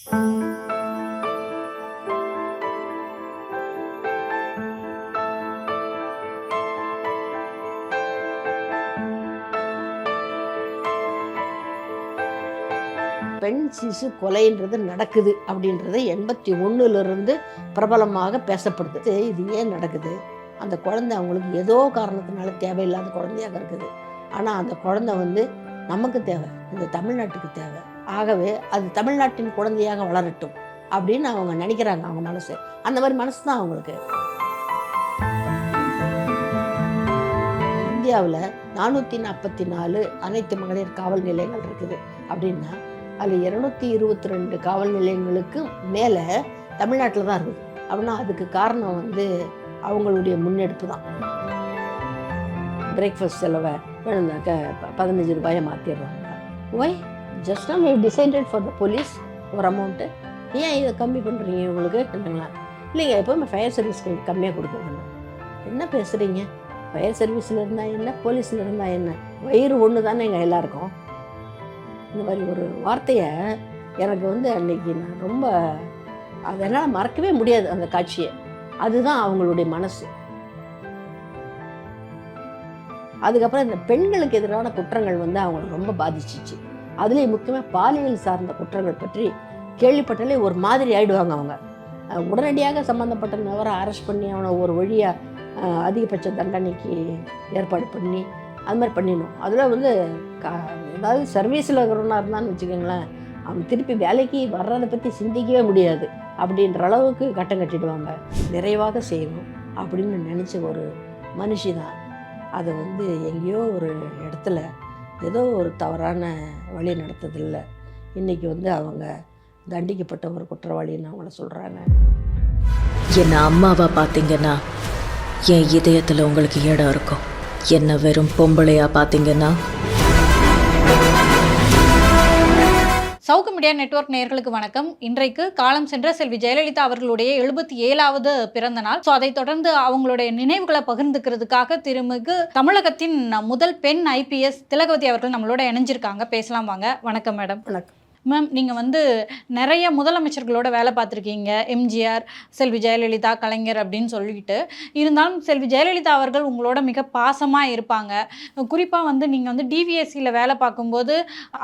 பெண் சிசு கொலைன்றது நடக்குது அப்படின்றது எண்பத்தி ஒன்றுலேருந்து பிரபலமாக பேசப்படுது. இது ஏன் நடக்குது? அந்த குழந்தை அவங்களுக்கு ஏதோ காரணத்தினால தேவையில்லாத குழந்தையாக இருக்குது. ஆனால் அந்த குழந்தை வந்து நமக்கு தேவை இந்த தமிழ்நாட்டுக்கு தேவை. ஆகவே அது தமிழ்நாட்டின் குழந்தையாக வளரட்டும் அப்படின்னு அவங்க நினைக்கிறாங்க அவங்க மனசு. அந்த மாதிரி மனசு தான் அவங்களுக்கு. இந்தியாவில் நானூற்றி நாற்பத்தி நாலு அனைத்து மகளிர் காவல் நிலையங்கள் இருக்குது. அப்படின்னா அதில் இரநூத்தி இருபத்தி ரெண்டு காவல் நிலையங்களுக்கு மேலே தமிழ்நாட்டில் தான் இருக்குது. அப்படின்னா அதுக்கு காரணம் வந்து அவங்களுடைய முன்னெடுப்பு தான். பிரேக்ஃபாஸ்ட் செலவை வேணும்னாக்க ப- பதினஞ்சு ரூபாயை மாற்றிடுறாங்க why just we decided for the police ஒரு அமௌண்ட்டு ஏன் இதை கம்மி பண்ணுறீங்க உங்களுக்கு? என்னங்களா இல்லைங்க எப்போவுமே ஃபயர் சர்வீஸ் கொஞ்சம் கம்மியாக கொடுக்குறாங்க என்ன பேசுகிறீங்க ஃபயர் சர்வீஸில் இருந்தால் என்ன? போலீஸில் இருந்தால் என்ன? வயிறு ஒன்று தானே எங்கள் எல்லாருக்கும்? இந்த மாதிரி ஒரு வார்த்தையை எனக்கு வந்து அன்னைக்கு நான் ரொம்ப அதனால் மறக்கவே முடியாது அந்த காட்சியை. அதுதான் அவங்களுடைய மனசு. அதுக்கப்புறம் இந்த பெண்களுக்கு எதிரான குற்றங்கள் வந்து அவங்கள ரொம்ப பாதிச்சிச்சு. அதுலேயும் முக்கியமாக பாலியல் சார்ந்த குற்றங்கள் பற்றி கேள்விப்பட்டாலே ஒரு மாதிரி ஆயிடுவாங்க அவங்க. உடனடியாக சம்மந்தப்பட்ட நபரை அரெஸ்ட் பண்ணி அவனை ஒரு வழியாக அதிகபட்ச தண்டனைக்கு ஏற்பாடு பண்ணி அது மாதிரி பண்ணிடணும். அதில் வந்து கா ஏதாவது சர்வீஸில் இருக்கிறவனா இருந்தான்னு வச்சுக்கோங்களேன் அவன் திருப்பி வேலைக்கு வர்றதை பற்றி சிந்திக்கவே முடியாது. அப்படின்ற அளவுக்கு கட்டம் கட்டிடுவாங்க. நிறைவாக செய்யணும் அப்படின்னு நினச்ச ஒரு மனுஷி தான். அதை வந்து எங்கேயோ ஒரு இடத்துல ஏதோ ஒரு தவறான வழி நடத்ததில்ல. இன்றைக்கி வந்து அவங்க தண்டிக்கப்பட்ட ஒரு குற்றவாளின்னு அவங்கள சொல்கிறாங்க என்னை அம்மாவா பார்த்தீங்கன்னா என் இதயத்தில் உங்களுக்கு இடம் இருக்கும். என்ன வெறும் பொம்பளையாக பார்த்தீங்கன்னா சவுக்கு மீடியா நெட்வொர்க் நேயர்களுக்கு வணக்கம். இன்றைக்கு காலம் சென்ற செல்வி ஜெயலலிதா அவர்களுடைய எழுபத்தி ஏழாவது பிறந்த நாள் ஸோ அதைத் தொடர்ந்து அவங்களுடைய நினைவுகளை பகிர்ந்துக்கிறதுக்காக திருமிகு தமிழகத்தின் முதல் பெண் ஐபிஎஸ் திலகவதி அவர்கள் நம்மளோட இணைஞ்சிருக்காங்க. பேசலாம் வாங்க. வணக்கம் மேடம். வணக்கம். மேம் நீங்கள் வந்து நிறைய முதலமைச்சர்களோட வேலை பார்த்துருக்கீங்க. எம்ஜிஆர் செல்வி ஜெயலலிதா கலைஞர் அப்படின்னு சொல்லிட்டு. இருந்தாலும் செல்வி ஜெயலலிதா அவர்கள் உங்களோட மிக பாசமாக இருப்பாங்க. குறிப்பாக வந்து நீங்கள் வந்து டிவிஎஸ்சியில் வேலை பார்க்கும்போது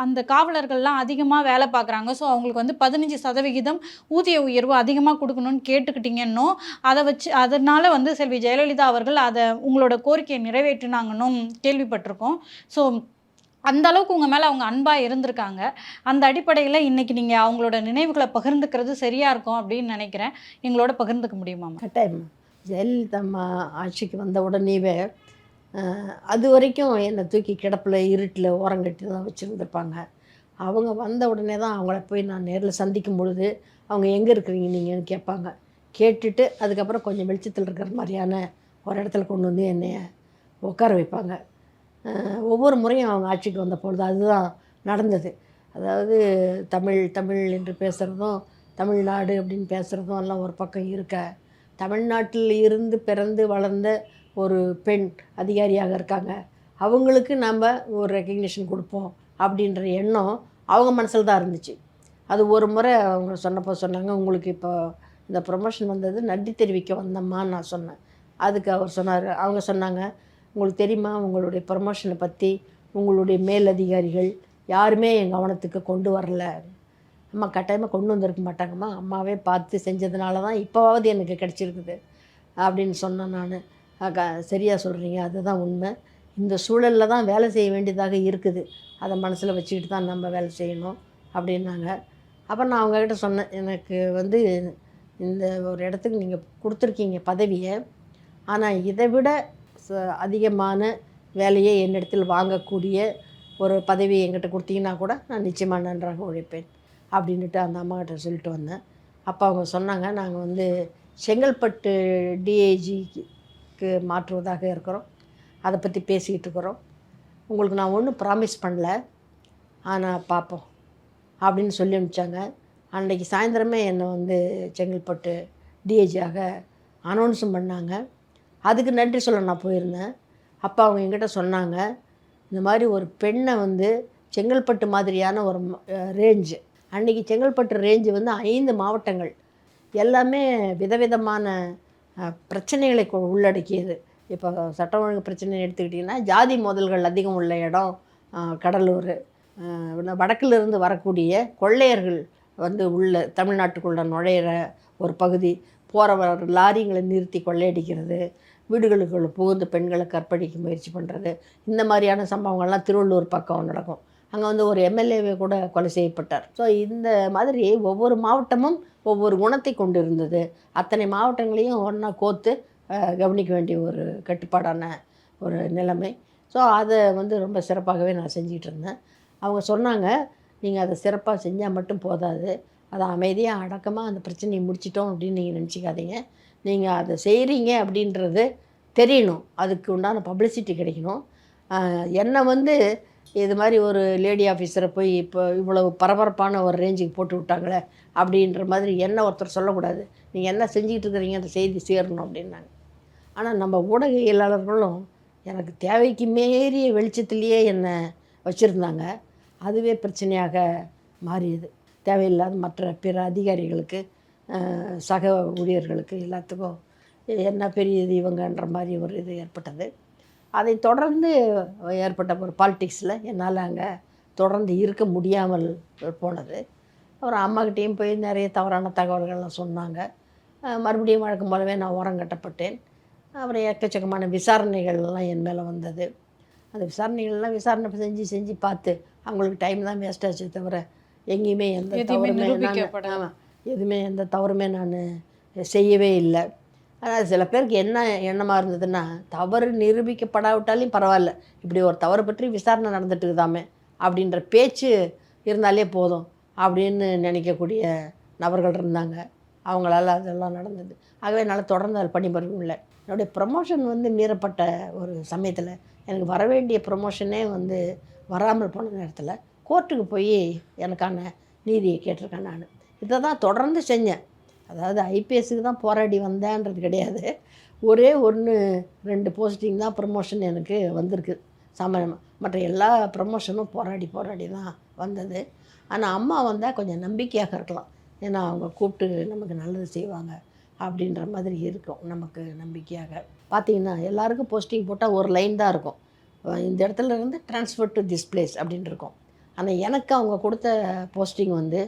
அந்த காவலர்கள்லாம் அதிகமாக வேலை பார்க்குறாங்க. ஸோ அவங்களுக்கு வந்து பதினஞ்சு சதவிகிதம் ஊதிய உயர்வு அதிகமாக கொடுக்கணும்னு கேட்டுக்கிட்டீங்கன்னும் அதை வச்சு அதனால் வந்து செல்வி ஜெயலலிதா அவர்கள் அதை உங்களோட கோரிக்கையை நிறைவேற்றினாங்கன்னும் கேள்விப்பட்டிருக்கோம். ஸோ அந்த அளவுக்கு உங்கள் மேலே அவங்க அன்பாக இருந்திருக்காங்க. அந்த அடிப்படையில் இன்றைக்கி நீங்கள் அவங்களோட நினைவுகளை பகிர்ந்துக்கிறது சரியாக இருக்கும் அப்படின்னு நினைக்கிறேன். எங்களோட பகிர்ந்துக்க முடியுமா கட்டாயம். ஜெயலலிதா ஆட்சிக்கு வந்த உடனேவே அது வரைக்கும் என்னை தூக்கி கிடப்பில் இருட்டில் ஓரங்கட்டி தான் வச்சுருந்துருப்பாங்க. அவங்க வந்த உடனே தான் அவங்கள போய் நான் நேரில் சந்திக்கும் பொழுது அவங்க எங்கே இருக்கிறீங்க நீங்கன்னு கேட்பாங்க. கேட்டுட்டு அதுக்கப்புறம் கொஞ்சம் வெளிச்சத்தில் இருக்கிற மாதிரியான ஒரு இடத்துல கொண்டு வந்து என்னைய உட்கார வைப்பாங்க. ஒவ்வொரு முறையும் அவங்க ஆட்சிக்கு வந்த பொழுது அதுதான் நடந்தது. அதாவது தமிழ் தமிழ் என்று பேசுகிறதும் தமிழ்நாடு அப்படின்னு பேசுகிறதும் எல்லாம் ஒரு பக்கம் இருக்க தமிழ்நாட்டில் இருந்து பிறந்து வளர்ந்த ஒரு பெண் அதிகாரியாக இருக்காங்க. அவங்களுக்கு நம்ம ஒரு ரெக்கக்னிஷன் கொடுப்போம் அப்படின்ற எண்ணம் அவங்க மனசில் தான் இருந்துச்சு. அது ஒரு முறை அவங்க சொன்னப்போ சொன்னாங்க உங்களுக்கு இப்போ இந்த ப்ரொமோஷன் வந்தது நன்றி தெரிவிக்க வந்தம்மான்னு நான் சொன்னேன். அதுக்கு அவர் சொன்னார். அவங்க சொன்னாங்க உங்களுக்கு தெரியுமா? உங்களுடைய ப்ரொமோஷனை பற்றி உங்களுடைய மேலதிகாரிகள் யாருமே என் கவனத்துக்கு கொண்டு வரல. அம்மா கட்டாயமாக கொண்டு வந்திருக்க மாட்டாங்கம்மா. அம்மாவே பார்த்து செஞ்சதுனால தான் இப்போவாவது எனக்கு கிடச்சிருக்குது அப்படின்னு சொன்னேன் நான். க சரியாக சொல்கிறீங்க அதுதான் உண்மை. இந்த சூழலில் தான் வேலை செய்ய வேண்டியதாக இருக்குது. அதை மனசில் வச்சுக்கிட்டு தான் நம்ம வேலை செய்யணும் அப்படின்னாங்க. அப்போ நான் அவங்கக்கிட்ட சொன்னேன். எனக்கு வந்து இந்த ஒரு இடத்துக்கு நீங்கள் கொடுத்துருக்கீங்க பதவியை. ஆனால் இதை விட அதிகமான வேலையை என்னிடத்தில் வாங்கக்கூடிய ஒரு பதவி என்கிட்ட கொடுத்தீங்கன்னா கூட நான் நிச்சயமாக நன்றாக உழைப்பேன் அப்படின்ட்டு அந்த அம்மாக்கிட்ட சொல்லிட்டு வந்தேன். அப்போ அவங்க சொன்னாங்க நாங்கள் வந்து செங்கல்பட்டு டிஐஜிக்கு மாற்றுவதாக இருக்கிறோம். அதை பற்றி பேசிக்கிட்டு இருக்கிறோம். உங்களுக்கு நான் ஒன்றும் ப்ராமிஸ் பண்ணல. ஆனால் பார்ப்போம் அப்படின்னு சொல்லி அனுப்பிச்சாங்க. அன்றைக்கி சாயந்தரமே என்னை வந்து செங்கல்பட்டு டிஐஜியாக அனௌன்ஸும் பண்ணாங்க. அதுக்கு நன்றி சொல்ல நான் போயிருந்தேன். அப்போ அவங்க என்கிட்ட சொன்னாங்க. இந்த மாதிரி ஒரு பெண்ணை வந்து செங்கல்பட்டு மாதிரியான ஒரு ரேஞ்சு அன்றைக்கி செங்கல்பட்டு ரேஞ்சு வந்து ஐந்து மாவட்டங்கள். எல்லாமே விதவிதமான பிரச்சனைகளை கொ- உள்ளடக்கியது. இப்போ சட்டம் ஒழுங்கு பிரச்சனை எடுத்துக்கிட்டிங்கன்னா ஜாதி மோதல்கள் அதிகம் உள்ள இடம் கடலூர். வடக்கிலிருந்து வரக்கூடிய கொள்ளையர்கள் வந்து உள்ள தமிழ்நாட்டுக்குள்ளே நுழையிற ஒரு பகுதி. போகிறவர் லாரிங்களை நிறுத்தி கொள்ளையடிக்கிறது. வீடுகளுக்குள்ள புகுந்து பெண்களை கற்பழிக்க முயற்சி பண்ணுறது இந்த மாதிரியான சம்பவங்கள்லாம் திருவள்ளூர் பக்கம் நடக்கும். அங்கே வந்து ஒரு எம்எல்ஏவே கூட கொலை செய்யப்பட்டார். ஸோ இந்த மாதிரி ஒவ்வொரு மாவட்டமும் ஒவ்வொரு குணத்தை கொண்டு இருந்தது அத்தனை மாவட்டங்களையும் ஒன்றா கோத்து கவனிக்க வேண்டிய ஒரு கட்டுப்பாடான ஒரு நிலைமை. ஸோ அதை வந்து ரொம்ப சிறப்பாகவே நான் செஞ்சிகிட்டு இருந்தேன். அவங்க சொன்னாங்க நீங்கள் அதை சிறப்பாக செஞ்சால் மட்டும் போதாது. அதை அமைதியாக அடக்கமாக அந்த பிரச்சனையை முடிச்சிட்டோம் அப்படின்னு நீங்கள் நினச்சிக்காதீங்க. நீங்கள் அதை செய்கிறீங்க அப்படின்றது தெரியணும். அதுக்கு உண்டான பப்ளிசிட்டி கிடைக்கணும். என்னை வந்து இது மாதிரி ஒரு லேடி ஆஃபீஸரை போய் இப்போ இவ்வளவு பரபரப்பான ஒரு ரேஞ்சுக்கு போட்டு விட்டாங்களே அப்படின்ற மாதிரி என்ன ஒருத்தர் சொல்லக்கூடாது. நீங்கள் என்ன செஞ்சுக்கிட்டு இருக்கிறீங்க அந்த செய்தி சேரணும் அப்படின்னாங்க. ஆனால் நம்ம ஊடகவியலாளர்களும் எனக்கு தேவைக்கு மீறிய வெளிச்சத்துலேயே என்னை வச்சுருந்தாங்க. அதுவே பிரச்சனையாக மாறியது. தேவையில்லாத மற்ற பிற அதிகாரிகளுக்கு சக ஊழியர்களுக்கு எல்லாத்துக்கும் என்ன பெரியது இவங்கன்ற மாதிரி ஒரு இது ஏற்பட்டது. அதை தொடர்ந்து ஏற்பட்ட ஒரு பாலிடிக்ஸில் என்னால் அங்கே தொடர்ந்து இருக்க முடியாமல் போனது. அப்புறம் அம்மாக்கிட்டேயும் போய் நிறைய தவறான தகவல்கள்லாம் சொன்னாங்க. மறுபடியும் வழக்கம் போலவே நான் ஓரம் கட்டப்பட்டேன். அப்புறம் எக்கச்சக்கமான விசாரணைகள்லாம் என் மேலே வந்தது. அந்த விசாரணைகள்லாம் விசாரணை செஞ்சு செஞ்சு பார்த்து அவங்களுக்கு டைம் தான் வேஸ்ட் ஆச்சு தவிர எங்கேயுமே எந்த தவறுமே. ஆமாம் எதுவுமே எந்த தவறுமே நான் செய்யவே இல்லை. ஆனால் சில பேருக்கு என்ன எண்ணமாக இருந்ததுன்னா தவறு நிரூபிக்கப்படாவிட்டாலும் பரவாயில்ல. இப்படி ஒரு தவறு பற்றி விசாரணை நடந்துட்டு இருக்குதாமே அப்படின்ற பேச்சு இருந்தாலே போதும் அப்படின்னு நினைக்கக்கூடிய நபர்கள் இருந்தாங்க. அவங்களால அதெல்லாம் நடந்தது. ஆகவே என்னால் தொடர்ந்து அதில் பணிபுரிய இல்லை என்னுடைய ப்ரமோஷன் வந்து மீறப்பட்ட ஒரு சமயத்தில் எனக்கு வர வேண்டிய ப்ரமோஷனே வந்து வராமல் போன நேரத்தில் கோர்ட்டுக்கு போய் எனக்கான நீதியை கேட்டிருக்கேன் நான். இதை தான் தொடர்ந்து செஞ்சேன். அதாவது ஐபிஎஸ்க்கு தான் போராடி வந்தேன்றது கிடையாது. ஒரே ஒன்று ரெண்டு போஸ்டிங் தான் ப்ரமோஷன் எனக்கு வந்திருக்கு. சாமானியமாக மற்ற எல்லா ப்ரமோஷனும் போராடி போராடி தான் வந்தது. ஆனால் அம்மா வந்தால் கொஞ்சம் நம்பிக்கையாக இருக்கலாம். ஏன்னா அவங்க கூப்பிட்டு நமக்கு நல்லது செய்வாங்க அப்படின்ற மாதிரி இருக்கும். நமக்கு நம்பிக்கையாக. பார்த்தீங்கன்னா எல்லாருக்கும் போஸ்டிங் போட்டால் ஒரு லைன் தான் இருக்கும். இந்த இடத்துல இருந்து டிரான்ஸ்ஃபர் டு திஸ் பிளேஸ் அப்படின்னு இருக்கும். ஆனால் எனக்கு அவங்க கொடுத்த போஸ்டிங் வந்து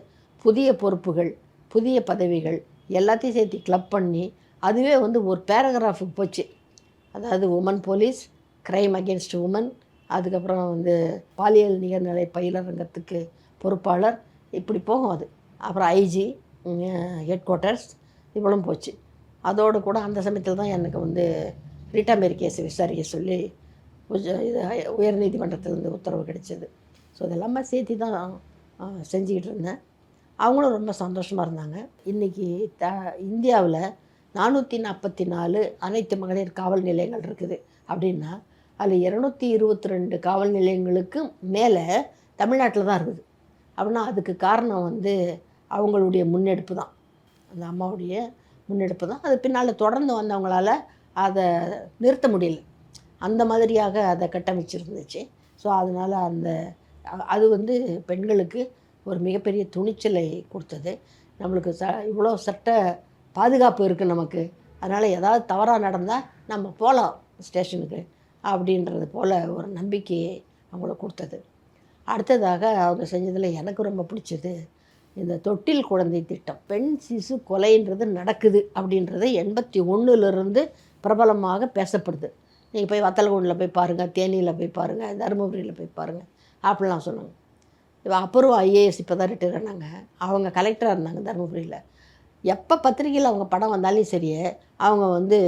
புதிய பொறுப்புகள் புதிய பதவிகள் எல்லாத்தையும் சேர்த்து கிளப் பண்ணி அதுவே வந்து ஒரு பேராகிராஃபுக்கு போச்சு. அதாவது women police crime against women அதுக்கப்புறம் வந்து பாலியல் நிகழ்நிலை பயிலரங்கத்துக்கு பொறுப்பாளர் இப்படி போகும் அது. அப்புறம் ஐஜி ஹெட் குவார்ட்டர்ஸ் இவ்வளோ போச்சு. அதோடு கூட அந்த சமயத்தில் தான் எனக்கு வந்து ரிட்டாமேரி கேஸ் விசாரிக்க சொல்லி இது உயர்நீதிமன்றத்திலேருந்து உத்தரவு கிடைச்சது. ஸோ இதெல்லாமே சேர்த்து தான் செஞ்சுக்கிட்டு இருந்தேன். அவங்களும் ரொம்ப சந்தோஷமாக இருந்தாங்க. இன்றைக்கி த இந்தியாவில் நானூற்றி நாற்பத்தி நாலு அனைத்து மகளிர் காவல் நிலையங்கள் இருக்குது. அப்படின்னா அதில் இரநூத்தி இருபத்தி ரெண்டு காவல் நிலையங்களுக்கு மேலே தமிழ்நாட்டில் தான் இருக்குது. அப்படின்னா அதுக்கு காரணம் வந்து அவங்களுடைய முன்னெடுப்பு தான். அந்த அம்மாவுடைய முன்னெடுப்பு தான். அது பின்னால் தொடர்ந்து வந்தவங்களால அதை நிறுத்த முடியல. அந்த மாதிரியாக அதை கட்டமைச்சிருந்துச்சு. ஸோ அதனால் அந்த அது வந்து பெண்களுக்கு ஒரு மிகப்பெரிய துணிச்சலை கொடுத்தது. நம்மளுக்கு ச இவ்வளோ சட்ட பாதுகாப்பு இருக்குது நமக்கு. அதனால் ஏதாவது தவறாக நடந்தால் நம்ம போகலாம் ஸ்டேஷனுக்கு அப்படின்றது போல் ஒரு நம்பிக்கையை அவங்களுக்கு கொடுத்தது. அடுத்ததாக அவங்க செஞ்சதில் எனக்கு ரொம்ப பிடிச்சது இந்த தொட்டில் குழந்தை திட்டம். பெண் சிசு கொலைன்றது நடக்குது அப்படின்றது எண்பத்தி ஒன்றுலேருந்து பிரபலமாக பேசப்படுது. நீங்கள் போய் வத்தலகுண்டில் போய் பாருங்கள் தேனியில் போய் பாருங்கள் தருமபுரியில் போய் பாருங்கள் அப்படிலாம் சொன்னாங்க இப்போ அப்புறம் ஐஏஎஸ் இப்போ தான் ரிட்டையர் ஆனாங்க. அவங்க கலெக்டராக இருந்தாங்க தருமபுரியில். எப்போ பத்திரிக்கையில் அவங்க படம் வந்தாலும் சரி அவங்க வந்து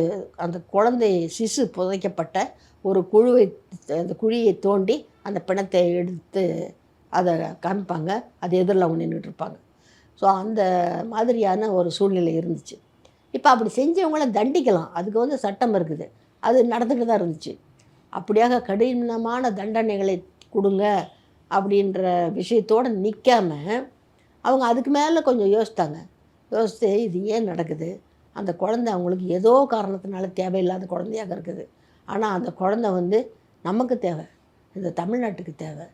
அந்த குழந்தை சிசு புதைக்கப்பட்ட ஒரு குழுவை அந்த குழியை தோண்டி அந்த பிணத்தை எடுத்து அதை காமிப்பாங்க. அது எதிரில் அவங்க நின்றுட்டு இருப்பாங்க. ஸோ அந்த மாதிரியான ஒரு சூழ்நிலை இருந்துச்சு. இப்போ அப்படி செஞ்சவங்கள தண்டிக்கலாம். அதுக்கு வந்து சட்டம் இருக்குது. அது நடந்துக்கிட்டு தான் இருந்துச்சு. அப்படியாக கடினமான தண்டனைகளை கொடுங்க. அப்படின்ற விஷயத்தோடு நிற்காம அவங்க அதுக்கு மேலே கொஞ்சம் யோசித்தாங்க. யோசித்து இது ஏன் நடக்குது? அந்த குழந்தை அவங்களுக்கு ஏதோ காரணத்தினால தேவையில்லாத குழந்தையாக இருக்குது. ஆனால் அந்த குழந்தை வந்து நமக்கு தேவை. இந்த தமிழ்நாட்டுக்கு தேவை.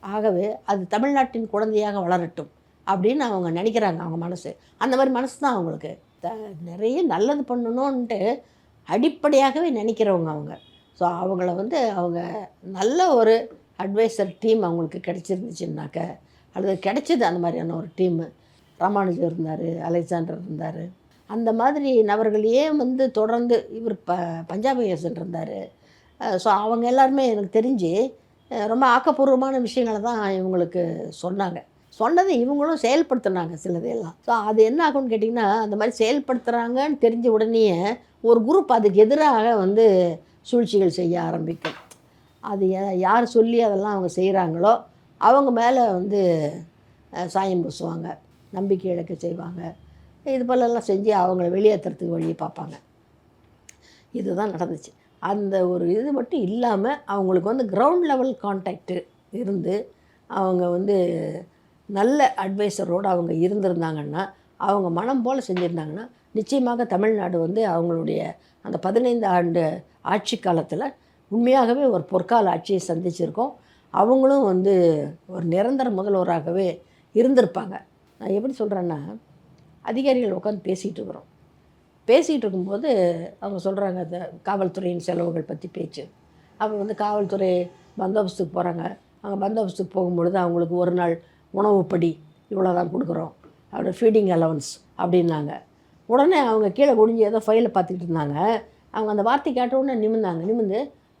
ஆகவே அது தமிழ்நாட்டின் குழந்தையாக வளரட்டும். அப்படின்னு அவங்க நினைக்கிறாங்க அவங்க மனசு. அந்த மாதிரி மனசு தான் அவங்களுக்கு. த- நிறைய நல்லது பண்ணணுன்ட்டு அடிப்படையாகவே நினைக்கிறவங்க அவங்க. ஸோ அவங்கள வந்து அவங்க நல்ல ஒரு அட்வைசர் டீம் அவங்களுக்கு கிடச்சிருந்துச்சுன்னாக்க அல்லது கிடைச்சது அந்த மாதிரியான ஒரு டீமு ராமானுஜர் இருந்தார் அலெக்சாண்டர் இருந்தார். அந்த மாதிரி நபர்களையே வந்து தொடர்ந்து இவர் ப பஞ்சாபி ஹேசன் இருந்தார். ஸோ அவங்க எல்லாருமே எனக்கு தெரிஞ்சு ரொம்ப ஆக்கப்பூர்வமான விஷயங்களை தான் இவங்களுக்கு சொன்னாங்க. சொன்னதை இவங்களும் செயல்படுத்துனாங்க சிலதையெல்லாம் ஸோ அது என்ன ஆகும்னு கேட்டிங்கன்னா அந்த மாதிரி செயல்படுத்துகிறாங்கன்னு தெரிஞ்ச உடனேயே ஒரு குரூப் அதுக்கு எதிராக வந்து சூழ்ச்சிகள் செய்ய ஆரம்பிக்கும். அது யார் சொல்லி அதெல்லாம் அவங்க செய்கிறாங்களோ அவங்க மேலே வந்து சாயம் பூசுவாங்க நம்பிக்கை இழக்க செய்வாங்க. இது போலெல்லாம் செஞ்சு அவங்கள வெளியேற்றுறதுக்கு வழியை பார்ப்பாங்க. இதுதான் நடந்துச்சு. அந்த ஒரு இது மட்டும் இல்லாமல் அவங்களுக்கு வந்து கிரவுண்ட் லெவல் கான்டாக்டு இருந்து அவங்க வந்து நல்ல அட்வைசரோடு அவங்க இருந்திருந்தாங்கன்னா அவங்க மனம் போல் செஞ்சுருந்தாங்கன்னா நிச்சயமாக தமிழ்நாடு வந்து அவங்களுடைய அந்த பதினைந்து ஆண்டு ஆட்சி காலத்தில் உண்மையாகவே ஒரு பொற்கால ஆட்சியை சந்திச்சிருக்கோம். அவங்களும் வந்து ஒரு நிரந்தர முதல்வராகவே இருந்திருப்பாங்க. நான் எப்படி சொல்கிறேன்னா அதிகாரிகள் உட்காந்து பேசிகிட்டு இருக்கிறோம். பேசிகிட்டு இருக்கும்போது அவங்க சொல்கிறாங்க அந்த காவல்துறையின் செலவுகள் பற்றி பேச்சு. அவங்க வந்து காவல்துறை பந்தோபஸ்துக்கு போகிறாங்க அங்கே பந்தோபஸ்துக்கு போகும்பொழுது அவங்களுக்கு ஒரு நாள் உணவுப்படி இவ்வளோ தான் கொடுக்குறோம். அப்படி ஃபீடிங் அலவன்ஸ் அப்படின்னாங்க. உடனே அவங்க கீழே குடிஞ்சு ஏதோ ஃபைலை பார்த்துக்கிட்டு இருந்தாங்க. அவங்க அந்த வார்த்தை கேட்ட உடனே நிமிர்ந்தாங்க.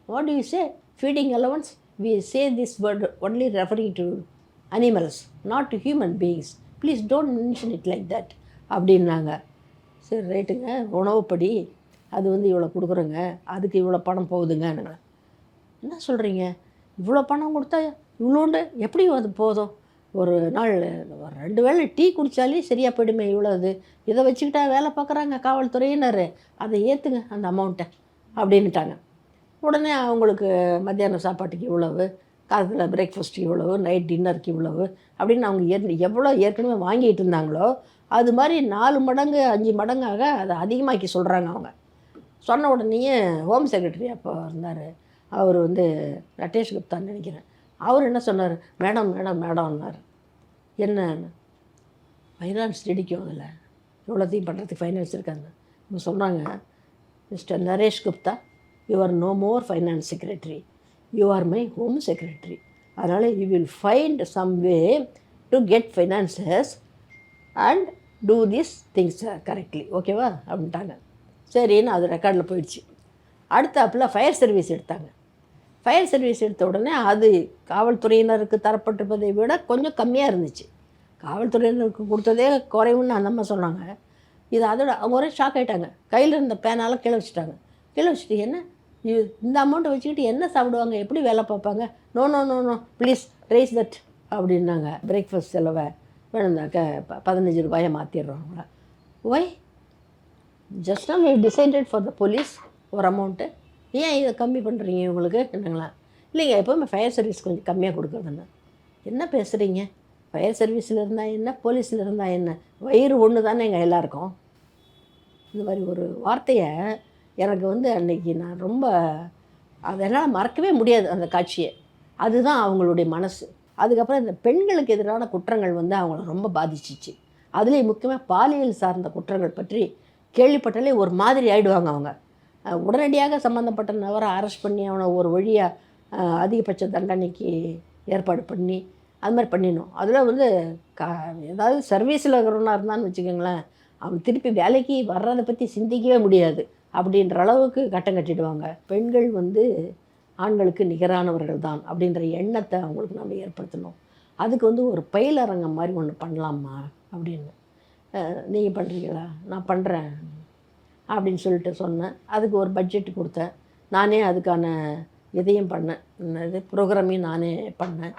What you say feeding allowance we say this word only referring to animals not to human beings please don't mention it like that அப்படின்னாங்க. சரி ரைட்டுங்க. உணவுப்படி அது வந்து இவ்வளோ கொடுக்குறோங்க. அதுக்கு இவ்வளோ பணம் போகுதுங்க என்ன சொல்கிறீங்க இவ்வளோ பணம் கொடுத்தா இவ்வளோண்டு எப்படி அது போதும்? ஒரு நாள் ஒரு ரெண்டு வேளை டீ குடித்தாலே சரியாக போயிடுமே இவ்வளோ இது இதை வச்சுக்கிட்டா வேலை பார்க்குறாங்க காவல்துறையினர். அதை ஏற்றுங்க அந்த அமௌண்ட்டை அப்படின்ட்டாங்க உடனே அவங்களுக்கு மத்தியானம் சாப்பாட்டுக்கு இவ்வளவு காலத்தில் பிரேக்ஃபாஸ்ட் இவ்வளவு நைட் டின்னருக்கு இவ்வளவு அப்படின்னு அவங்க ஏற்கனவே எவ்வளோ ஏற்கனவே வாங்கிட்டு இருந்தாங்களோ அது மாதிரி நாலு மடங்கு அஞ்சு மடங்காக அதை அதிகமாக்கி சொல்கிறாங்க அவங்க. சொன்ன உடனேயே ஹோம் செக்ரட்டரி அப்போ இருந்தார். அவர் வந்து ரட்டேஷ் குப்தான்னு நினைக்கிறேன். அவர் என்ன சொன்னார்? மேடம் மேடம் மேடம்னார். என்ன? ஃபைனான்ஸ் ரெடிக்கும் அதில் இவ்வளோத்தையும் பண்ணுறதுக்கு ஃபைனான்ஸ் இருக்காங்க இவங்க சொன்னாங்க mister Naresh Gupta you are no more finance secretary you are my home secretary அதனால் you will find some way to get finances and do this things correctly ஓகேவா அப்படின்ட்டாங்க. சரின்னு அது ரெக்கார்டில் போயிடுச்சு. அடுத்தாப்புல ஃபயர் சர்வீஸ் எடுத்தாங்க. ஃபயர் சர்வீஸ் எடுத்த உடனே அது காவல்துறையினருக்கு தரப்பட்டிருப்பதை விட கொஞ்சம் கம்மியாக இருந்துச்சு. காவல்துறையினருக்கு கொடுத்ததே குறைவுன்னு அந்த அம்மா சொன்னாங்க. இது அதோட அவங்க ஒரே ஷாக் ஆகிட்டாங்க கையில் இருந்த பேனால கீழே வச்சுட்டாங்க. கீழே வச்சுட்டு என்ன? இந்த அமௌண்ட்டை வச்சுக்கிட்டு என்ன சாப்பிடுவாங்க? எப்படி வேலை பார்ப்பாங்க? No no no no please raise that அப்படின்னாங்க. பிரேக்ஃபாஸ்ட் செலவை வேணுந்தாக்க ப பதினஞ்சு ரூபாயை மாற்றிடுறோம் why just now we for the police ஒரு அமௌண்ட்டு ஏன் இதை கம்மி பண்ணுறீங்க இவங்களுக்கு? என்னங்களா. இல்லைங்க எப்போவுமே ஃபயர் சர்வீஸ் கொஞ்சம் கம்மியாக கொடுக்குறதுன்னு. என்ன பேசுகிறீங்க ஃபயர் சர்வீஸில் இருந்தால் என்ன? போலீஸில் இருந்தால் என்ன? வயிறு ஒன்று தானே எங்கள் எல்லாருக்கும். இந்த மாதிரி ஒரு வார்த்தையை எனக்கு வந்து அன்றைக்கி நான் ரொம்ப அதெல்லாம் மறக்கவே முடியாது அந்த காட்சியை. அதுதான் அவங்களுடைய மனசு. அதுக்கப்புறம் இந்த பெண்களுக்கு எதிரான குற்றங்கள் வந்து அவங்கள ரொம்ப பாதிச்சிச்சு. அதுலேயும் முக்கியமாக பாலியல் சார்ந்த குற்றங்கள் பற்றி கேள்விப்பட்டாலே ஒரு மாதிரி ஆகிடுவாங்க அவங்க. உடனடியாக சம்மந்தப்பட்ட நபரை அரெஸ்ட் பண்ணி அவனை ஒரு வழியாக அதிகபட்ச தண்டனைக்கு ஏற்பாடு பண்ணி அது மாதிரி பண்ணிடணும். அதில் வந்து கா ஏதாவது சர்வீஸில் இருக்கிறவனா இருந்தான்னு வச்சுக்கோங்களேன் அவன் திருப்பி வேலைக்கு வர்றதை பற்றி சிந்திக்கவே முடியாது. அப்படின்ற அளவுக்கு கட்டம் கட்டிடுவாங்க. பெண்கள் வந்து ஆண்களுக்கு நிகரானவர்கள் தான் அப்படின்ற எண்ணத்தை அவங்களுக்கு நம்ம ஏற்படுத்தணும். அதுக்கு வந்து ஒரு பயிலரங்கம் மாதிரி ஒன்று பண்ணலாமா அப்படின்னு. நீங்கள் பண்ணுறீங்களா நான் பண்ணுறேன் அப்படின்னு சொல்லிட்டு சொன்னேன். அதுக்கு ஒரு பட்ஜெட் கொடுத்தேன். நானே அதுக்கான இதையும் பண்ணேன். இது ப்ரோக்ராமையும் நானே பண்ணேன்.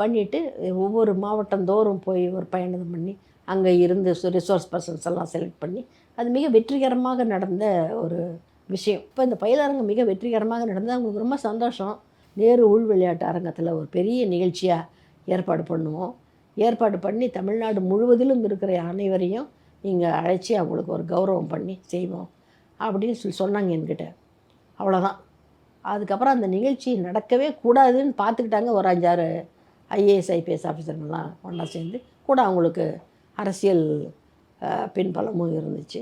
பண்ணிவிட்டு ஒவ்வொரு மாவட்டந்தோறும் போய் ஒரு பயணம் பண்ணி அங்கே இருந்து ரிசோர்ஸ் பர்சன்ஸ் எல்லாம் செலக்ட் பண்ணி அது மிக வெற்றிகரமாக நடந்த ஒரு விஷயம். இப்போ இந்த பயிலரங்கம் மிக வெற்றிகரமாக நடந்தால் அவங்களுக்கு ரொம்ப சந்தோஷம். நேரு உள் விளையாட்டு அரங்கத்தில் ஒரு பெரிய நிகழ்ச்சியாக ஏற்பாடு பண்ணுவோம். ஏற்பாடு பண்ணி தமிழ்நாடு முழுவதிலும் இருக்கிற அனைவரையும் நீங்கள் அழைச்சி அவங்களுக்கு ஒரு கௌரவம் பண்ணி செய்வோம் அப்படின்னு சொல்லி சொன்னாங்க என்கிட்ட. அவ்வளோதான் அதுக்கப்புறம் அந்த நிகழ்ச்சி நடக்கவே கூடாதுன்னு பார்த்துக்கிட்டாங்க ஒரு அஞ்சாறு ஐஏஎஸ் ஐபிஎஸ் ஆஃபீஸருங்கெல்லாம் ஒன்றா சேர்ந்து கூட அவங்களுக்கு அரசியல் பின்பலமும் இருந்துச்சு.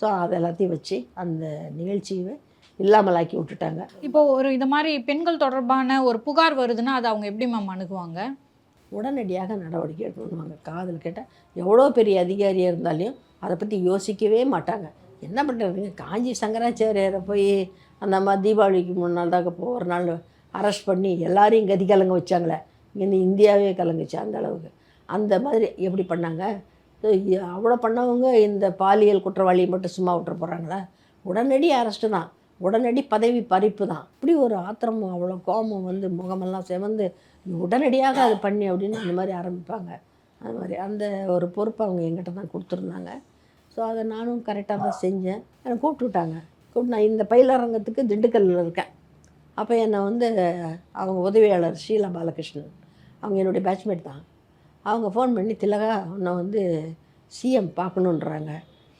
ஸோ அது எல்லாத்தையும் வச்சு அந்த நிகழ்ச்சியை இல்லாமலாக்கி விட்டுட்டாங்க. இப்போ ஒரு இது மாதிரி பெண்கள் தொடர்பான ஒரு புகார் வருதுன்னா அதை அவங்க எப்படி மேம் அணுகுவாங்க? உடனடியாக நடவடிக்கை எடுக்கணுவாங்க காதில் கேட்டால் எவ்வளோ பெரிய அதிகாரியாக இருந்தாலையும் அதை பற்றி யோசிக்கவே மாட்டாங்க. என்ன பண்ணுறதுங்க காஞ்சி சங்கராச்சாரியாரை போய் அந்த மாதிரி தீபாவளிக்கு முன்னாள் தாக்க போ ஒரு நாள் அரெஸ்ட் பண்ணி எல்லாரையும் கதி கலங்க வச்சாங்களே. இந்த இந்தியாவே கலங்குச்சு அந்த அளவுக்கு. அந்த மாதிரி எப்படி பண்ணாங்க? அவ்வளோ பண்ணவங்க இந்த பாலியல் குற்றவாளியை மட்டும் சும்மா விட்டுற போகிறாங்களா உடனடி அரெஸ்ட்டு தான். உடனடி பதவி பறிப்பு தான். இப்படி ஒரு ஆத்திரமும் அவ்வளோ கோபம் வந்து முகமெல்லாம் செவந்து உடனடியாக அது பண்ணி அப்படின்னு அந்த மாதிரி ஆரம்பிப்பாங்க. அது மாதிரி அந்த ஒரு பொறுப்பை அவங்க எங்கிட்ட தான் கொடுத்துருந்தாங்க. ஸோ அதை நானும் கரெக்டாக தான் செஞ்சேன். என்னை கூப்பிட்டு விட்டாங்க. கூப்பிட்டு நான் இந்த பயிலரங்கத்துக்கு திண்டுக்கல்லில் இருக்கேன். அப்போ என்னை வந்து அவங்க உதவியாளர் ஷீலா பாலகிருஷ்ணன். அவங்க என்னுடைய பேட்ச்மேட் தான். அவங்க ஃபோன் பண்ணி திலகா உன்னை வந்து சிஎம் பார்க்கணுன்றாங்க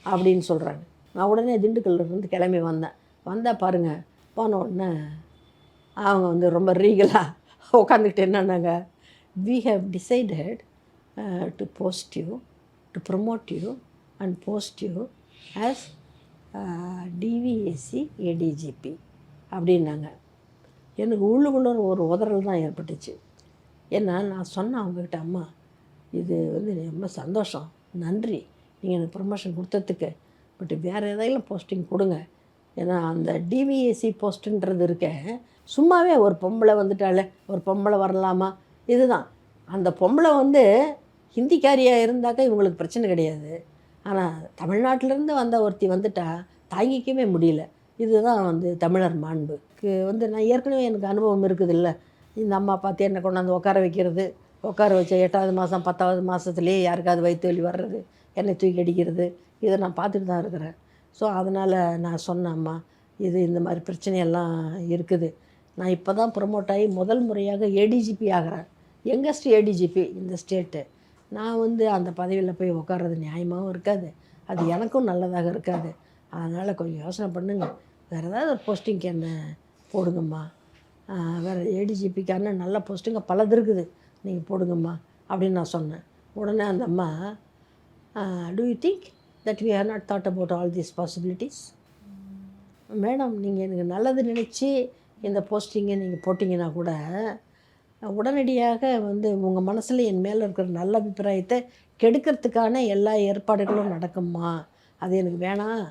அப்படின்னு சொல்கிறாங்க நான் உடனே திண்டுக்கல்லருந்து கிளம்பி வந்தேன். வந்தால் பாருங்கள் போன உடனே அவங்க வந்து ரொம்ப ரீகலாக உட்காந்துக்கிட்டு என்னன்னாங்க we have decided to post you to promote you and post you as DVSC ADGP அப்படின்னாங்க. எனக்கு உள்ளுக்குள்ள ஒரு உதறல் தான் ஏற்பட்டுச்சு. ஏன்னா நான் சொன்னேன் அவங்கக்கிட்ட அம்மா இது வந்து ரொம்ப சந்தோஷம். நன்றி. நீங்கள் எனக்கு ப்ரொமோஷன் கொடுத்ததுக்கு. பட் வேறு ஏதாவது போஸ்டிங் கொடுங்க. ஏன்னா அந்த டிவிஎஸ்சி போஸ்ட்டுன்றது இருக்க சும்மாவே ஒரு பொம்பளை வந்துட்டாலே ஒரு பொம்பளை வரலாமா? இதுதான். அந்த பொம்பளை வந்து ஹிந்திக்காரியாக இருந்தாக்கா இவங்களுக்கு பிரச்சனை கிடையாது. ஆனால் தமிழ்நாட்டிலேருந்து வந்த ஒருத்தி வந்துட்டா தாங்கிக்கவே முடியல. இதுதான் வந்து தமிழர் மாண்புக்கு வந்து நான் ஏற்கனவே எனக்கு அனுபவம் இருக்குது இல்லை இந்த அம்மா பார்த்து என்னை கொண்டாந்து உட்கார வைக்கிறது. உட்கார வச்ச எட்டாவது மாதம் பத்தாவது மாதத்துலேயே யாருக்காவது வயிற்று வலி வர்றது என்னை தூக்கி அடிக்கிறது இதை நான் பார்த்துட்டு தான் இருக்கிறேன். ஸோ அதனால் நான் சொன்னேம்மா இது இந்த மாதிரி பிரச்சனையெல்லாம் இருக்குது. நான் இப்போ தான் ப்ரொமோட் ஆகி முதல் முறையாக ஏடிஜிபி ஆகிறேன். யங்கஸ்ட் ஏடிஜிபி இந்த ஸ்டேட்டு நான் வந்து அந்த பதவியில் போய் உட்கார்றது நியாயமாகவும் இருக்காது. அது எனக்கும் நல்லதாக இருக்காது. அதனால் கொஞ்சம் யோசனை பண்ணுங்கள் வேறு ஏதாவது ஒரு போஸ்டிங்க்கு என்ன போடுங்கம்மா. வேறு ஏடிஜிபிக்கான நல்ல போஸ்டிங்க பலது இருக்குது. நீங்கள் போடுங்கம்மா அப்படின்னு நான் சொன்னேன். உடனே அந்த அம்மா do you think that we have not thought about all these possibilities madam நீங்கள் எனக்கு நல்லது நினச்சி இந்த போஸ்டிங்கை நீங்கள் போட்டிங்கன்னா கூட உடனடியாக வந்து உங்கள் மனசில் என் மேலே இருக்கிற நல்ல அபிப்பிராயத்தை கெடுக்கிறதுக்கான எல்லா ஏற்பாடுகளும் நடக்கும்மா. அது எனக்கு வேணாம்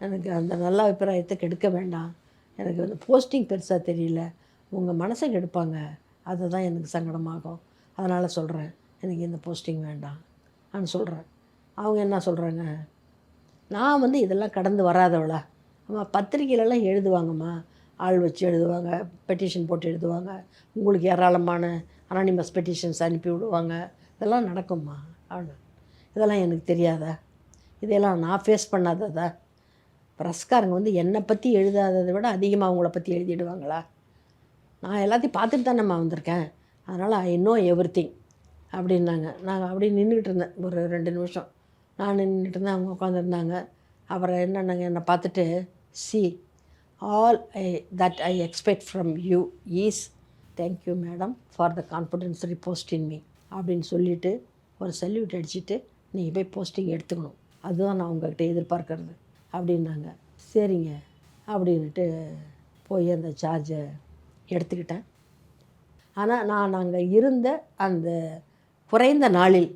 எனக்கு அந்த நல்ல அபிப்பிராயத்தை கெடுக்க வேண்டாம். எனக்கு வந்து போஸ்டிங் பெருசாக தெரியல. உங்கள் மனசை கெடுப்பாங்க. அதுதான் எனக்கு சங்கடமாகும். அதனால் சொல்கிறேன் எனக்கு இந்த போஸ்டிங் வேண்டாம். நான் சொல்கிறேன் அவங்க என்ன சொல்கிறாங்க நான் வந்து இதெல்லாம் கடந்து வராதவளா? அம்மா பத்திரிக்கையிலலாம் எழுதுவாங்கம்மா. ஆள் வச்சு எழுதுவாங்க பெட்டிஷன் போட்டு எழுதுவாங்க. உங்களுக்கு ஏராளமான அனானிமஸ் பெட்டிஷன்ஸ் அனுப்பி விடுவாங்க. இதெல்லாம் நடக்கும்மா. அவனு இதெல்லாம் எனக்கு தெரியாதா? இதெல்லாம் நான் ஃபேஸ் பண்ணாததா? ப்ரெஸ்காரங்க வந்து என்னை பற்றி எழுதாததை விட அதிகமாக அவங்கள பற்றி எழுதிடுவாங்களா? நான் எல்லாத்தையும் பார்த்துட்டு தானேம்மா வந்திருக்கேன். அதனால் ஐ நோ எவ்ரி திங் அப்படின்னாங்க. நாங்கள் அப்படியே நின்றுக்கிட்டு இருந்தேன். ஒரு ரெண்டு நிமிஷம். நான் நின்றுட்டு இருந்தேன். அவங்க உட்காந்துருந்தாங்க அப்புறம் என்னன்னாங்க? என்னை பார்த்துட்டு see all I that I expect from you is thank you madam for the confidence reposed in me அப்படின்னு சொல்லிவிட்டு ஒரு சல்யூட் அடிச்சுட்டு நீங்கள் போய் போஸ்டிங் எடுத்துக்கணும். அதுதான் நான் உங்கள்கிட்ட எதிர்பார்க்கறது. அப்படின்னாங்க. சரிங்க. அப்படின்ட்டு போய் அந்த சார்ஜை எடுத்துக்கிட்டேன். ஆனால் நான் நாங்கள் இருந்த அந்த குறைந்த நாளில்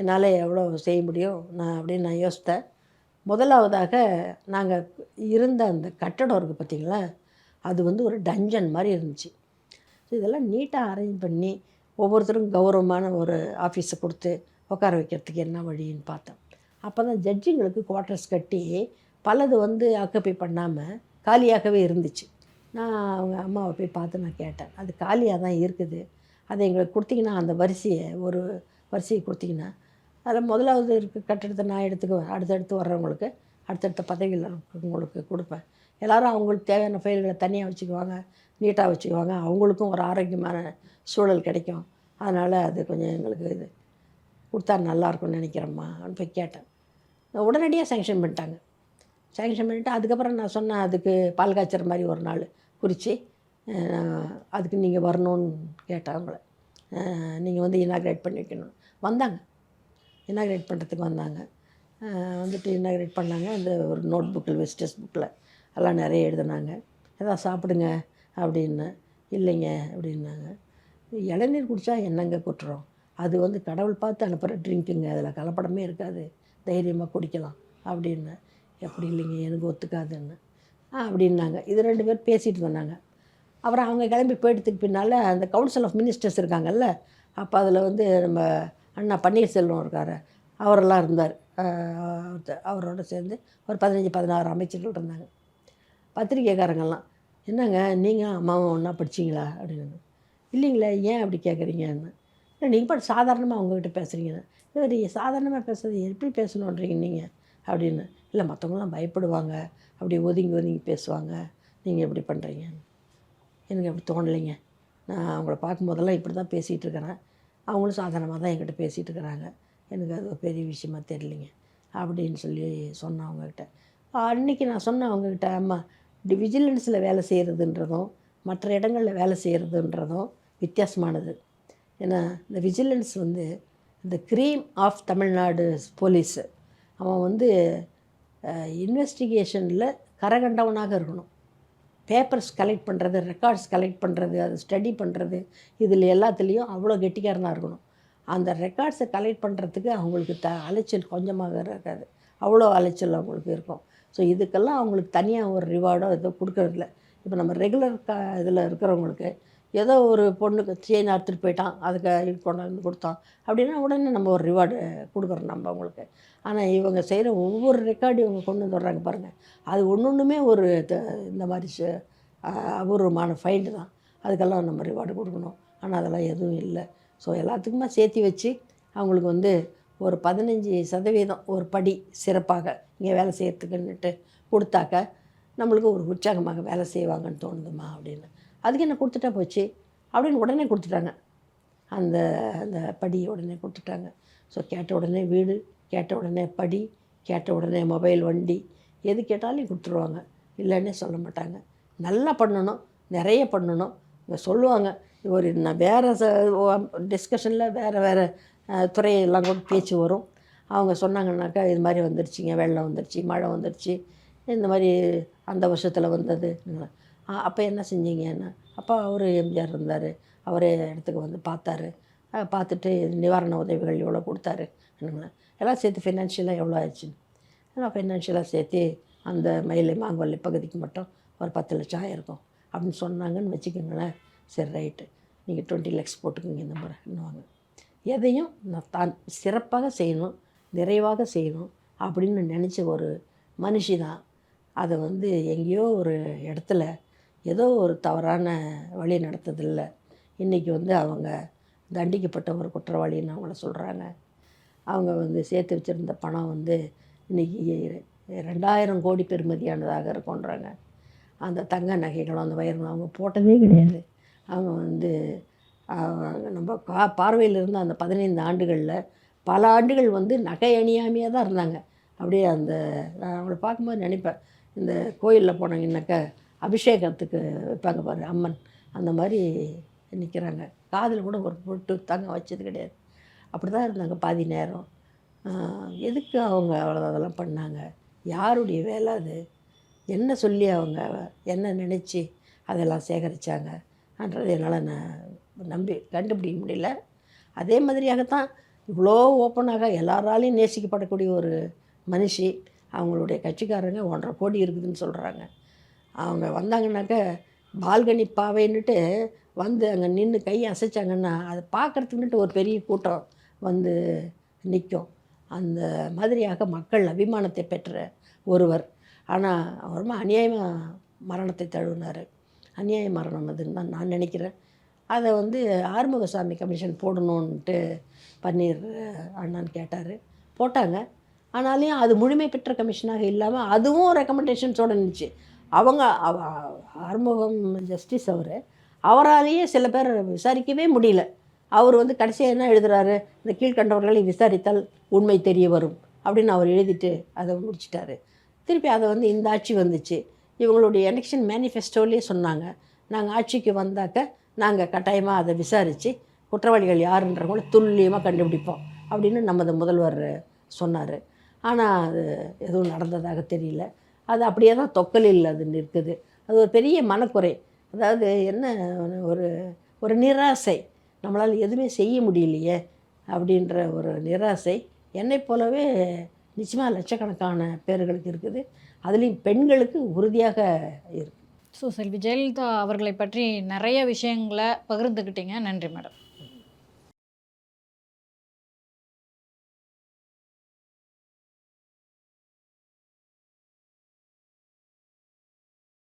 என்னால் எவ்வளோ செய்ய முடியும்? நான் அப்படின்னு நான் யோசித்தேன். முதலாவதாக நாங்கள் இருந்த அந்த கட்டடம் இருக்குது பார்த்திங்களா? அது வந்து ஒரு டஞ்சன் மாதிரி இருந்துச்சு. ஸோ இதெல்லாம் நீட்டாக அரேஞ்ச் பண்ணி ஒவ்வொருத்தரும் கௌரவமான ஒரு ஆஃபீஸை கொடுத்து உட்கார வைக்கிறதுக்கு என்ன வழின்னு பார்த்தேன். அப்போ தான் ஜட்ஜிங்களுக்கு குவார்ட்டர்ஸ் கட்டி பலது வந்து ஆக்குப்பை பண்ணாமல் காலியாகவே இருந்துச்சு. நான் அவங்க அம்மாவை போய் பார்த்து நான் கேட்டேன். அது காலியாக தான் இருக்குது. அதை எங்களுக்கு கொடுத்தீங்கன்னா அந்த வரிசையை ஒரு வரிசையை கொடுத்தீங்கன்னா அதில் முதலாவது இருக்க கட்டிடத்தை நான் எடுத்துக்குவேன். அடுத்தடுத்து வர்றவங்களுக்கு அடுத்தடுத்த பதவியில் இருக்கிறவங்களுக்கு கொடுப்பேன். எல்லாரும் அவங்களுக்கு தேவையான ஃபைல்களை தனியாக வச்சுக்குவாங்க நீட்டாக வச்சுக்குவாங்க. அவங்களுக்கும் ஒரு ஆரோக்கியமான சூழல் கிடைக்கும். அதனால் அது கொஞ்சம் எங்களுக்கு இது கொடுத்தா நல்லாயிருக்கும்னு நினைக்கிறேம்மா அப்படின்னு போய் கேட்டேன். உடனடியாக சேங்ஷன் பண்ணிட்டாங்க. சேங்ஷன் பண்ணிவிட்டு அதுக்கப்புறம் நான் சொன்னேன் அதுக்கு பால் காய்ச்சற மாதிரி ஒரு நாள். குறித்து அதுக்கு நீங்கள் வரணும்னு கேட்டேன் அவங்கள. நீங்கள் வந்து இனாக்ரேட் பண்ணி வைக்கணும். வந்தாங்க. இனாக்ரேட் பண்ணுறதுக்கு வந்தாங்க. வந்துட்டு இனாக்ரேட் பண்ணாங்க. அந்த ஒரு நோட் புக்கில் விசிட்டர்ஸ் புக்கில் எல்லாம் நிறைய எழுதுனாங்க. எதாவது சாப்பிடுங்க அப்படின்னு இல்லைங்க அப்படின்னாங்க. இளநீர் குடித்தா என்னங்க குட்டுறோம்? அது வந்து கடவுள் பார்த்து அனுப்புகிற ட்ரிங்க்குங்க அதில் கலப்படமே இருக்காது. தைரியமாக குடிக்கலாம். அப்படின்னு. எப்படி இல்லைங்க? எனக்கு ஒத்துக்காதுன்னு. அப்படின்னாங்க. இது ரெண்டு பேர் பேசிகிட்டு வந்தாங்க அப்புறம் அவங்க கிளம்பி போயிட்டதுக்கு பின்னால் அந்த கவுன்சில் ஆஃப் மினிஸ்டர்ஸ் இருக்காங்கல்ல அப்போ அதில் வந்து நம்ம அண்ணா பன்னீர்செல்வம் இருக்கார். அவரெல்லாம் இருந்தார். அவரோட சேர்ந்து ஒரு பதினஞ்சு பதினாறு அமைச்சர்கள் இருந்தாங்க. பத்திரிக்கைக்காரங்கெல்லாம் என்னங்க நீங்கள் அம்மாவும் ஒன்றா படிச்சீங்களா? அப்படின்னு இல்லைங்களே ஏன் அப்படி கேட்குறீங்கன்னு இல்லை நீங்கள் பாட்டு சாதாரணமாக அவங்கக்கிட்ட பேசுகிறீங்க இல்லை நீங்கள் சாதாரணமாக பேசுறது எப்படி பேசணுன்றீங்க நீங்கள் அப்படின்னு. இல்லை மற்றவங்களாம் பயப்படுவாங்க. அப்படி ஒதுங்கி ஒதுங்கி பேசுவாங்க. நீங்கள் எப்படி பண்ணுறீங்க எனக்கு அப்படி தோணலைங்க. நான் அவங்கள பார்க்கும்போதெல்லாம் இப்படி தான் பேசிகிட்டு இருக்கிறேன். அவங்களும் சாதாரணமாக தான் என்கிட்ட பேசிகிட்டு இருக்கிறாங்க. எனக்கு அது ஒரு பெரிய விஷயமா தெரியலைங்க. அப்படின்னு சொல்லி சொன்னேன் அவங்கக்கிட்ட அன்றைக்கி நான் சொன்னேன் அவங்கக்கிட்ட அம்மா இப்படி விஜிலன்ஸில் வேலை செய்கிறதுன்றதும் மற்ற இடங்களில் வேலை செய்கிறதுன்றதும் வித்தியாசமானது. ஏன்னா இந்த விஜிலன்ஸ் வந்து இந்த க்ரீம் ஆஃப் தமிழ்நாடு போலீஸு அவன் வந்து இன்வெஸ்டிகேஷனில் கரகண்டவனாக இருக்கணும். பேப்பர்ஸ் கலெக்ட் பண்ணுறது ரெக்கார்ட்ஸ் கலெக்ட் பண்ணுறது அதை ஸ்டடி பண்ணுறது இதில் எல்லாத்துலேயும் அவ்வளோ கெட்டிக்காரனாக இருக்கணும். அந்த ரெக்கார்ட்ஸை கலெக்ட் பண்ணுறதுக்கு அவங்களுக்கு த அலைச்சல் கொஞ்சமாக இருக்காது. அவ்வளோ அலைச்சல் அவங்களுக்கு இருக்கும். ஸோ இதுக்கெல்லாம் அவங்களுக்கு தனியாக ஒரு ரிவார்டோ ஏதோ கொடுக்கறதில்ல. இப்போ நம்ம ரெகுலர் க இதில் இருக்கிறவங்களுக்கு ஏதோ ஒரு பொண்ணுக்கு செயின் அறுத்துட்டு போயிட்டான். அதுக்கு இது கொண்டாந்து கொடுத்தோம் அப்படின்னா உடனே நம்ம ஒரு ரிவார்டு கொடுக்குறோம் நம்ம அவங்களுக்கு. ஆனால் இவங்க செய்கிற ஒவ்வொரு ரெக்கார்டு இவங்க கொண்டு வந்து வர்றாங்க பாருங்கள் அது ஒன்று ஒன்றுமே ஒரு த- இந்த மாதிரி ச- அபூர்வமான ஃபைண்டு தான். அதுக்கெல்லாம் நம்ம ரிவார்டு கொடுக்கணும். ஆனால் அதெல்லாம் எதுவும் இல்லை. ஸோ எல்லாத்துக்குமே சேர்த்து வச்சு அவங்களுக்கு வந்து ஒரு பதினஞ்சு சதவீதம் ஒரு படி சிறப்பாக இங்கே வேலை செய்கிறதுக்குன்னுட்டு கொடுத்தாக்க நம்மளுக்கு ஒரு உற்சாகமாக வேலை செய்வாங்கன்னு தோணுதுமா அப்படின்னு. அதுக்கு என்ன கொடுத்துட்டா போச்சு அப்படின்னு உடனே கொடுத்துட்டாங்க. அந்த அந்த படி உடனே கொடுத்துட்டாங்க. ஸோ கேட்ட உடனே வீடு கேட்ட உடனே படி கேட்ட உடனே மொபைல் வண்டி எது கேட்டாலும் கொடுத்துருவாங்க. இல்லைன்னே சொல்ல மாட்டாங்க. நல்லா பண்ணணும் நிறைய பண்ணணும். இங்கே சொல்லுவாங்க ஒரு நான் வேறு டிஸ்கஷனில் வேறு வேறு துறையெல்லாம் கூட பேச்சு வரும். அவங்க சொன்னாங்கன்னாக்கா இது மாதிரி வந்துருச்சுங்க வெள்ளம் வந்துருச்சு மழை வந்துருச்சு இந்த மாதிரி அந்த வருஷத்தில் வந்தது. அப்போ என்ன செஞ்சீங்கன்னு அப்போ அவர் எம்ஜிஆர் இருந்தார். அவரே இடத்துக்கு வந்து பார்த்தாரு. பார்த்துட்டு நிவாரண உதவிகள் எவ்வளோ கொடுத்தாரு. எல்லாம் சேர்த்து ஃபினான்ஷியலாக எவ்வளோ ஆயிடுச்சுன்னு எல்லாம் ஃபினான்ஷியலாக சேர்த்து அந்த மயிலை மாங்கொல்லி பகுதிக்கு மட்டும் ஒரு பத்து லட்சம் ஆயிருக்கும். அப்படின்னு சொன்னாங்கன்னு வச்சுக்கோங்களேன். சரி ரைட்டு நீங்கள் டுவெண்ட்டி லேக்ஸ் போட்டுக்கோங்க இந்த முறை என்னவாங்க? எதையும் நான் தான் சிறப்பாக செய்யணும் நிறைவாக செய்யணும் அப்படின்னு நினச்ச ஒரு மனுஷி தான். அதை வந்து எங்கேயோ ஒரு இடத்துல ஏதோ ஒரு தவறான வழி நடத்ததில்ல. இன்றைக்கி வந்து அவங்க தண்டிக்கப்பட்ட ஒரு குற்றவாளின்னு அவங்கள சொல்கிறாங்க அவங்க வந்து சேர்த்து வச்சுருந்த பணம் வந்து இன்றைக்கி ரெண்டாயிரம் கோடி பெறுமதியானதாக இருக்குன்றாங்க அந்த தங்க நகைகளும் அந்த வயர்களும் அவங்க போட்டதே கிடையாது. அவங்க வந்து நம்ம கா பார்வையில் இருந்த அந்த பதினைந்து ஆண்டுகளில் பல ஆண்டுகள் வந்து நகை அணியாமையாக தான் இருந்தாங்க. அப்படியே அந்த நான் அவங்கள பார்க்கும்போது நினைப்பேன். இந்த கோயிலில் போனாங்கன்னாக்கா அபிஷேகத்துக்கு வைப்பாங்க பாரு அம்மன். அந்த மாதிரி நிற்கிறாங்க காதில் கூட ஒரு பொட்டு தங்க வச்சது கிடையாது. அப்படி தான் இருந்தாங்க பாதி நேரம். எதுக்கு அவங்க அவ்வளோ அதெல்லாம் பண்ணாங்க? யாருடைய வேலை அது? என்ன சொல்லி அவங்க என்ன நினச்சி அதெல்லாம் சேகரித்தாங்கன்றது என்னால் நான் நம்பி கண்டுபிடிக்க முடியல. அதே மாதிரியாகத்தான் இவ்வளோ ஓப்பனாக எல்லாராலையும் நேசிக்கப்படக்கூடிய ஒரு மனுஷி அவங்களுடைய கட்சிக்காரங்க ஒன்றரை கோடி இருக்குதுன்னு சொல்கிறாங்க அவங்க வந்தாங்கன்னாக்க பால்கனி பாவைன்னுட்டு வந்து அங்கே நின்று கையை அசைச்சாங்கன்னா அதை பார்க்குறதுக்குன்னுட்டு ஒரு பெரிய கூட்டம் வந்து நிற்கும் அந்த மாதிரியாக மக்கள் அபிமானத்தை பெற்ற ஒருவர். ஆனால் ரொம்ப அநியாயமாக மரணத்தை தழுவினார். அநியாய மரணம் அதுன்னு தான் நான் நினைக்கிறேன். அதை வந்து ஆறுமுகசாமி கமிஷன் போடணுன்ட்டு பன்னீர் அண்ணான்னு கேட்டார். போட்டாங்க. ஆனாலையும் அது முழுமை பெற்ற கமிஷனாக இல்லாமல் அதுவும் ரெக்கமெண்டேஷன்ஸோடு இருந்துச்சு அவங்க அவ ஆறுமுகம் ஜஸ்டிஸ் அவர் அவராலேயே சில பேர் விசாரிக்கவே முடியல. அவர் வந்து கடைசியாக என்ன எழுதுறாரு? இந்த கீழ்கண்டவர்களை விசாரித்தால் உண்மை தெரிய வரும் அப்படின்னு அவர் எழுதிட்டு அதை முடிச்சிட்டாரு. திருப்பி அதை வந்து இந்த ஆட்சி வந்துச்சு. இவங்களுடைய எலெக்ஷன் மேனிஃபெஸ்டோலேயே சொன்னாங்க நாங்கள் ஆட்சிக்கு வந்தாக்க நாங்கள் கட்டாயமாக அதை விசாரித்து குற்றவாளிகள் யாருன்றவங்கள துல்லியமாக கண்டுபிடிப்போம் அப்படின்னு நமது முதல்வர் சொன்னார். ஆனால் அது எதுவும் நடந்ததாக தெரியல. அது அப்படியே தான் தொக்கலில் அது நிற்குது. அது ஒரு பெரிய மனக்குறை. அதாவது என்ன ஒரு ஒரு நிராசை. நம்மளால் எதுவுமே செய்ய முடியலையே அப்படின்ற ஒரு நிராசை. என்னை போலவே நிச்சயமாக லட்சக்கணக்கான பேர்களுக்கு இருக்குது. அதுலேயும் பெண்களுக்கு உறுதியாக இருக்குது ஸோ செல்வி ஜெயலலிதா அவர்களை பற்றி நிறைய விஷயங்களை பகிர்ந்துக்கிட்டீங்க. நன்றி மேடம்.